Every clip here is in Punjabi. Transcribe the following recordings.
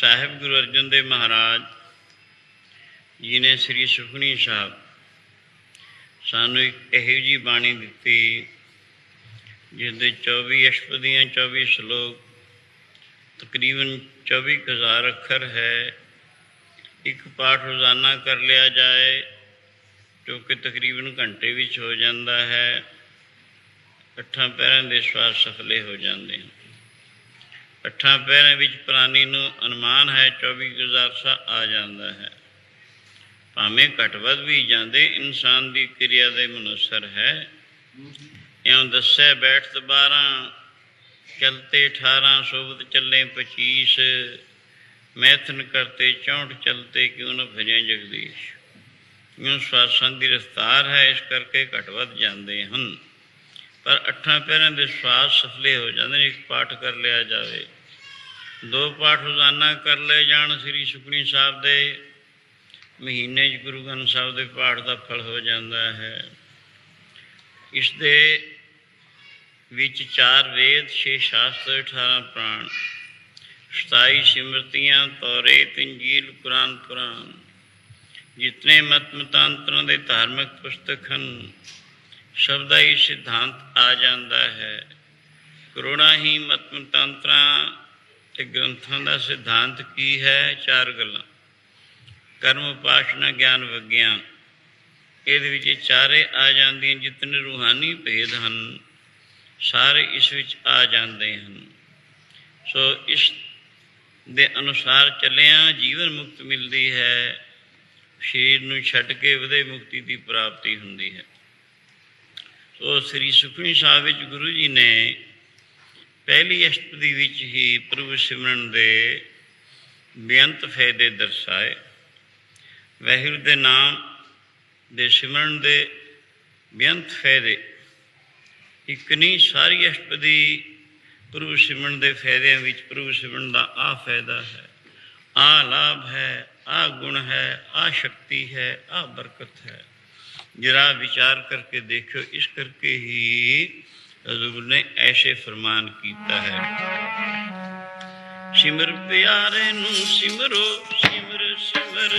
ਸਾਹਿਬ ਗੁਰੂ ਅਰਜਨ ਦੇਵ ਮਹਾਰਾਜ ਜੀ ਨੇ ਸ੍ਰੀ ਸੁਖਨੀ ਸਾਹਿਬ ਸਾਨੂੰ ਇੱਕ ਇਹੋ ਜੀ ਬਾਣੀ ਦਿੱਤੀ ਜਿਸ ਦੇ 24 ਅਸ਼ਟਪਦੀਆਂ 24 ਸ਼ਲੋਕ, ਤਕਰੀਬਨ 24000 ਅੱਖਰ ਹੈ। ਇੱਕ ਪਾਠ ਰੋਜ਼ਾਨਾ ਕਰ ਲਿਆ ਜਾਏ, ਜੋ ਕਿ ਤਕਰੀਬਨ ਘੰਟੇ ਵਿੱਚ ਹੋ ਜਾਂਦਾ ਹੈ। ਅੱਠਾਂ ਪੈਰਾਂ ਦੇ ਸਵਾਸ ਸਫਲੇ ਹੋ ਜਾਂਦੇ ਹਨ। ਅੱਠਾਂ ਪੈਰਾਂ ਵਿੱਚ ਪ੍ਰਾਨੀ ਨੂੰ ਅਨੁਮਾਨ ਹੈ 24000 ਗੁਜ਼ਾਰਸਾ ਆ ਜਾਂਦਾ ਹੈ। ਭਾਵੇਂ ਘੱਟ ਵੱਧ ਵੀ ਜਾਂਦੇ, ਇਨਸਾਨ ਦੀ ਕਿਰਿਆ ਦੇ ਮਨੁਸਰ ਹੈ। ਇਉਂ ਦੱਸੈ ਬੈਠ 12 ਚਲਤੇ 18 ਸੋਬਤ ਚੱਲੇ 25 ਮੈਥਨ ਕਰਤੇ 64 ਚਲਤੇ ਕਿਉਂ ਨ ਭਜੈ ਜਗਦੀਸ਼। ਇਉਂ ਸਵਾਸਾਂ ਦੀ ਰਫਤਾਰ ਹੈ, ਇਸ ਕਰਕੇ ਘੱਟ ਵੱਧ ਜਾਂਦੇ ਹਨ। ਪਰ ਅੱਠਾਂ ਪੈਰਾਂ ਦੇ ਸਵਾਸ ਸਫਲੇ ਹੋ ਜਾਂਦੇ ਨੇ, ਇੱਕ ਪਾਠ ਕਰ ਲਿਆ ਜਾਵੇ। ਦੋ ਪਾਠ ਰੋਜ਼ਾਨਾ ਕਰ ਲਏ ਜਾਣ ਸ੍ਰੀ ਸੁਖਣੀ ਸਾਹਿਬ ਦੇ। ਮਹੀਨੇ 'ਚ ਗੁਰੂ ਗ੍ਰੰਥ ਸਾਹਿਬ ਦੇ ਪਾਠ ਦਾ ਫਲ ਹੋ ਜਾਂਦਾ ਹੈ। ਇਸ ਦੇ ਵਿੱਚ ਚਾਰ ਵੇਦ 6 ਸ਼ਾਸਤਰ 18 ਪ੍ਰਾਣ 27 ਸਿਮਰਤੀਆਂ, ਤੌਰੇ ਇੰਜੀਲ ਕੁਰਾਨ ਪੁਰਾਨ ਜਿਤਨੇ ਮਤ ਮਤਾਂਤਰਾਂ ਦੇ ਧਾਰਮਿਕ ਪੁਸਤਕ ਹਨ, ਸਭ ਦਾ ਹੀ ਸਿਧਾਂਤ ਆ ਜਾਂਦਾ ਹੈ। ਕਰੋਨਾ ਹੀ ਮਤ ਮਤਾਂਤਰਾਂ ਤੇ ਗ੍ਰੰਥਾਂ ਦਾ ਸਿਧਾਂਤ ਕੀ ਹੈ? ਚਾਰ ਗੱਲਾਂ। ਕਰਮ, ਉਪਾਸ਼ਨਾ, ਗਿਆਨ, ਵਿਗਿਆਨ। ਇਹਦੇ ਵਿੱਚ ਇਹ ਚਾਰੇ ਆ ਜਾਂਦੀਆਂ, ਜਿਤਨੇ ਰੂਹਾਨੀ ਭੇਦ ਹਨ, ਸਾਰੇ ਇਸ ਵਿੱਚ ਆ ਜਾਂਦੇ ਹਨ। ਸੋ ਇਸ ਦੇ ਅਨੁਸਾਰ ਚੱਲਿਆ, ਜੀਵਨ ਮੁਕਤ ਮਿਲਦੀ ਹੈ। ਸ਼ਰੀਰ ਨੂੰ ਛੱਡ ਕੇ ਵਧੇ ਮੁਕਤੀ ਦੀ ਪ੍ਰਾਪਤੀ ਹੁੰਦੀ ਹੈ। ਸੋ ਸ੍ਰੀ ਸੁਖਮਨੀ ਸਾਹਿਬ ਵਿੱਚ ਗੁਰੂ ਜੀ ਨੇ ਪਹਿਲੀ ਅਸ਼ਟਪਦੀ ਵਿੱਚ ਹੀ ਪ੍ਰਭੂ ਸਿਮਰਨ ਦੇ ਬੇਅੰਤ ਫਾਇਦੇ ਦਰਸਾਏ। ਵਾਹਿਗੁਰੂ ਦੇ ਨਾਮ ਦੇ ਸਿਮਰਨ ਦੇ ਬੇਅੰਤ ਫਾਇਦੇ। ਇੱਕ ਨਹੀਂ ਸਾਰੀ ਅਸ਼ਟਪਦੀ ਪ੍ਰਭੂ ਸਿਮਰਨ ਦੇ ਫਾਇਦਿਆਂ ਵਿੱਚ ਪ੍ਰਭੂ ਸਿਮਰਨ ਦਾ ਆ ਫਾਇਦਾ ਹੈ। ਆ ਲਾਭ ਹੈ ਆ ਗੁਣ ਹੈ ਆ ਸ਼ਕਤੀ ਹੈ ਆ ਬਰਕਤ ਹੈ। ਜਰਾ ਵਿਚਾਰ ਕਰਕੇ ਦੇਖੋ ਇਸ ਕਰਕੇ ਹੀ ਹਜ਼ੂਰ ਨੇ ਐਸੇ ਫਰਮਾਨ ਕੀਤਾ ਹੈ। ਸਿਮਰ ਪਿਆਰੇ ਨੂੰ ਸਿਮਰੋ ਸਿਮਰ ਸਿਮਰ।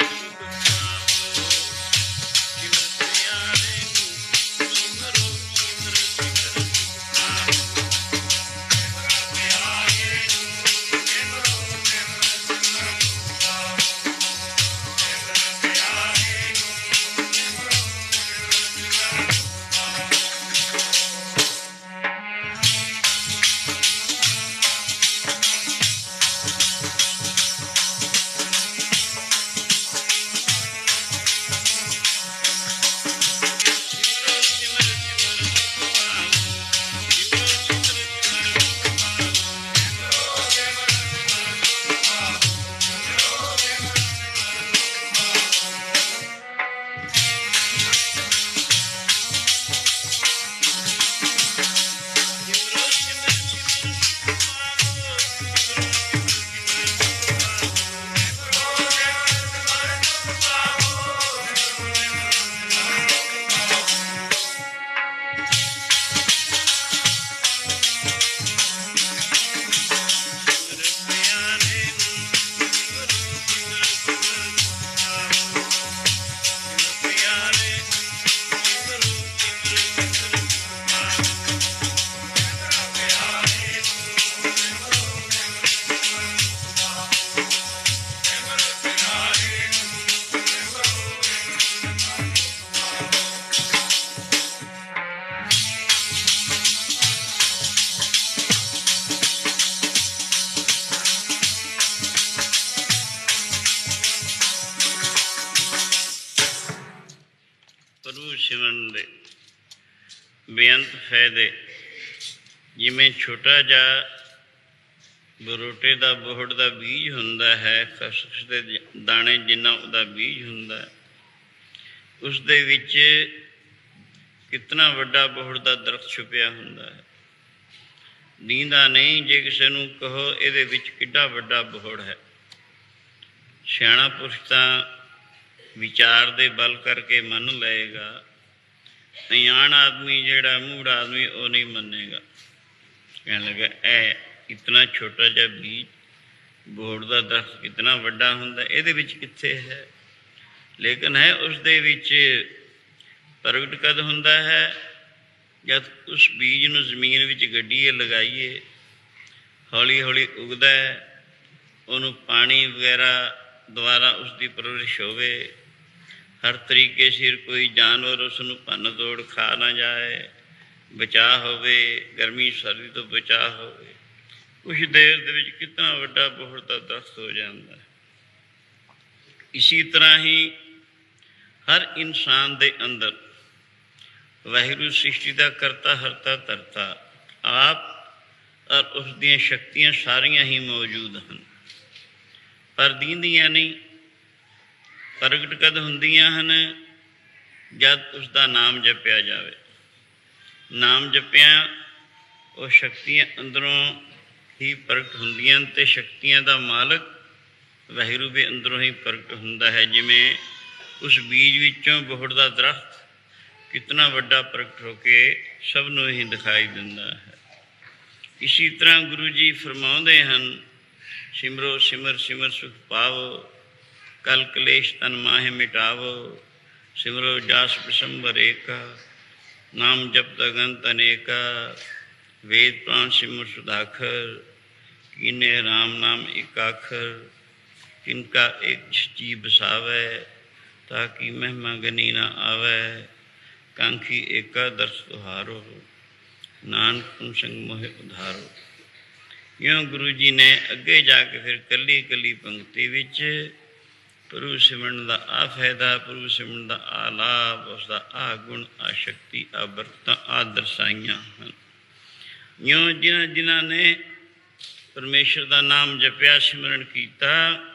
ਸਿਮਰਨ ਦੇ। ਬੇਅੰਤ ਫਾਇਦੇ। ਜਿਵੇਂ ਛੋਟਾ ਜਿਹਾ ਬਰੋਟੇ ਦਾ ਬੋਹੜ ਦਾ ਬੀਜ ਹੁੰਦਾ ਹੈ, ਖਸਖਸ ਦੇ ਦਾਣੇ ਜਿੰਨਾ ਉਹਦਾ ਬੀਜ ਹੁੰਦਾ ਹੈ ਉਸ ਦੇ ਵਿੱਚ ਕਿਤਨਾ ਵੱਡਾ ਬੋਹੜ ਦਾ ਦਰਖਤ ਛੁਪਿਆ ਹੁੰਦਾ ਹੈ। ਨੀਂਦਾ ਨਹੀਂ, ਜੇ ਕਿਸੇ ਨੂੰ ਕਹੋ ਇਹਦੇ ਵਿੱਚ ਕਿੱਡਾ ਵੱਡਾ ਬੋਹੜ ਹੈ। ਸਿਆਣਾ ਪੁਰਸ਼ ਤਾਂ ਵਿਚਾਰ ਦੇ ਬਲ ਕਰਕੇ ਮੰਨ ਲਏਗਾ ਅਣਜਾਣ ਆਦਮੀ ਜਿਹੜਾ ਮੂੜ ਆਦਮੀ, ਉਹ ਨਹੀਂ ਮੰਨੇਗਾ। ਕਹਿਣ ਲੱਗਾ ਇਹ ਇਤਨਾ ਛੋਟਾ ਜਿਹਾ ਬੀਜ ਬੋੜ ਦਾ ਦਰਖਤ ਕਿਤਨਾ ਵੱਡਾ ਹੁੰਦਾ, ਇਹਦੇ ਵਿੱਚ ਕਿੱਥੇ ਹੈ? ਲੇਕਿਨ ਹੈ, ਉਸ ਦੇ ਵਿੱਚ ਪ੍ਰਗਟ ਕਦ ਹੁੰਦਾ ਹੈ? ਜਦ ਉਸ ਬੀਜ ਨੂੰ ਜ਼ਮੀਨ ਵਿੱਚ ਗੱਡੀਏ ਲਗਾਈਏ ਹੌਲੀ ਹੌਲੀ ਉਗਦਾ ਹੈ, ਉਹਨੂੰ ਪਾਣੀ ਵਗੈਰਾ ਦੁਆਰਾ ਉਸ ਦੀ ਪਰਵਰਿਸ਼ ਹੋਵੇ ਹਰ ਤਰੀਕੇ ਸਿਰ ਕੋਈ ਜਾਨਵਰ ਉਸ ਨੂੰ ਭੰਨ ਤੋੜ ਖਾ ਨਾ ਜਾਏ। ਬਚਾਅ ਹੋਵੇ, ਗਰਮੀ ਸਰਦੀ ਤੋਂ ਬਚਾਅ ਹੋਵੇ। ਕੁਝ ਦੇਰ ਦੇ ਵਿੱਚ ਕਿੰਨਾ ਵੱਡਾ ਬੋਹੜ ਦਾ ਦਰਖਤ ਹੋ ਜਾਂਦਾ ਹੈ। ਇਸੇ ਤਰ੍ਹਾਂ ਹੀ ਹਰ ਇਨਸਾਨ ਦੇ ਅੰਦਰ ਵਾਹਿਗੁਰੂ ਸ੍ਰਿਸ਼ਟੀ ਦਾ ਕਰਤਾ, ਹਰਤਾ, ਧਰਤਾ, ਆਪ ਔਰ ਉਸ ਦੀਆਂ ਸ਼ਕਤੀਆਂ ਸਾਰੀਆਂ ਹੀ ਮੌਜੂਦ ਹਨ। ਪਰ ਦੀਂਦੀਆਂ ਨਹੀਂ ਪ੍ਰਗਟ ਕਦ ਹੁੰਦੀਆਂ ਹਨ? ਜਦ ਉਸ ਦਾ ਨਾਮ ਜਪਿਆ ਜਾਵੇ। ਨਾਮ ਜਪਿਆ, ਉਹ ਸ਼ਕਤੀਆਂ ਅੰਦਰੋਂ ਹੀ ਪ੍ਰਗਟ ਹੁੰਦੀਆਂ ਤੇ ਸ਼ਕਤੀਆਂ ਦਾ ਮਾਲਕ ਵਾਹਿਗੁਰੂ ਵੀ ਅੰਦਰੋਂ ਹੀ ਪ੍ਰਗਟ ਹੁੰਦਾ ਹੈ। ਜਿਵੇਂ ਉਸ ਬੀਜ ਵਿੱਚੋਂ ਬਹੁਤ ਦਾ ਦਰਖਤ ਕਿਤਨਾ ਵੱਡਾ ਪ੍ਰਗਟ ਹੋ ਕੇ ਸਭ ਨੂੰ ਹੀ ਦਿਖਾਈ ਦਿੰਦਾ ਹੈ। ਇਸੇ ਤਰ੍ਹਾਂ ਗੁਰੂ ਜੀ ਫਰਮਾਉਂਦੇ ਹਨ, ਸਿਮਰੋ ਸਿਮਰ ਸਿਮਰ ਸੁਖ ਪਾਵੋ। ਕਲ ਕਲੇਸ਼ ਤਨ ਮਾਹਿ ਮਿਟਾਵੋ ਸਿਮਰੋ ਜਾਸ ਬਿਸੰਬਰ ਏਕਾ ਨਾਮ ਜਪ ਤਗੰਤ ਅਨੇਕਾ ਵੇਦ ਪ੍ਰਾਨ ਸਿਮਰ ਸੁਦਾਖਰ ਕੀਨੇ RAM ਨਾਮ ਇੱਕ ਅੱਖਰ ਕਿਨਕਾ ਇੱਕ ਜੀ ਬਸਾਵੇ ਤਾਂ ਕਿ ਮਹਿਮਾ ਗਨੀ ਨਾ ਆਵੇ ਕਾਂਖੀ ਏਕਾ ਦਰਸ ਤੁਹਾਰੋ ਨਾਨਕ ਤੁਮ ਸੰਗ ਮੋਹਿ ਉਧਾਰੋ ਇਉਂ ਗੁਰੂ ਜੀ ਨੇ ਅੱਗੇ ਜਾ ਕੇ ਫਿਰ ਕੱਲੀ ਕੱਲੀ ਪੰਕਤੀ ਵਿੱਚ ਪ੍ਰਭੂ ਸਿਮਰਨ ਦਾ ਆ ਫਾਇਦਾ ਪ੍ਰਭੂ ਸਿਮਰਨ ਦਾ ਆ ਲਾਭ ਉਸ ਦਾ ਆ ਗੁਣ ਆ ਸ਼ਕਤੀ ਆ ਵਰਤਾਂ ਆ ਦਰਸਾਈਆਂ ਹਨ। ਇਉਂ ਜਿਨ੍ਹਾਂ ਜਿਨ੍ਹਾਂ ਨੇ ਪਰਮੇਸ਼ਰ ਦਾ ਨਾਮ ਜਪਿਆ, ਸਿਮਰਨ ਕੀਤਾ,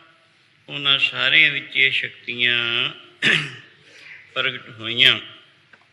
ਉਹਨਾਂ ਸਾਰਿਆਂ ਵਿੱਚ ਇਹ ਸ਼ਕਤੀਆਂ ਪ੍ਰਗਟ ਹੋਈਆਂ।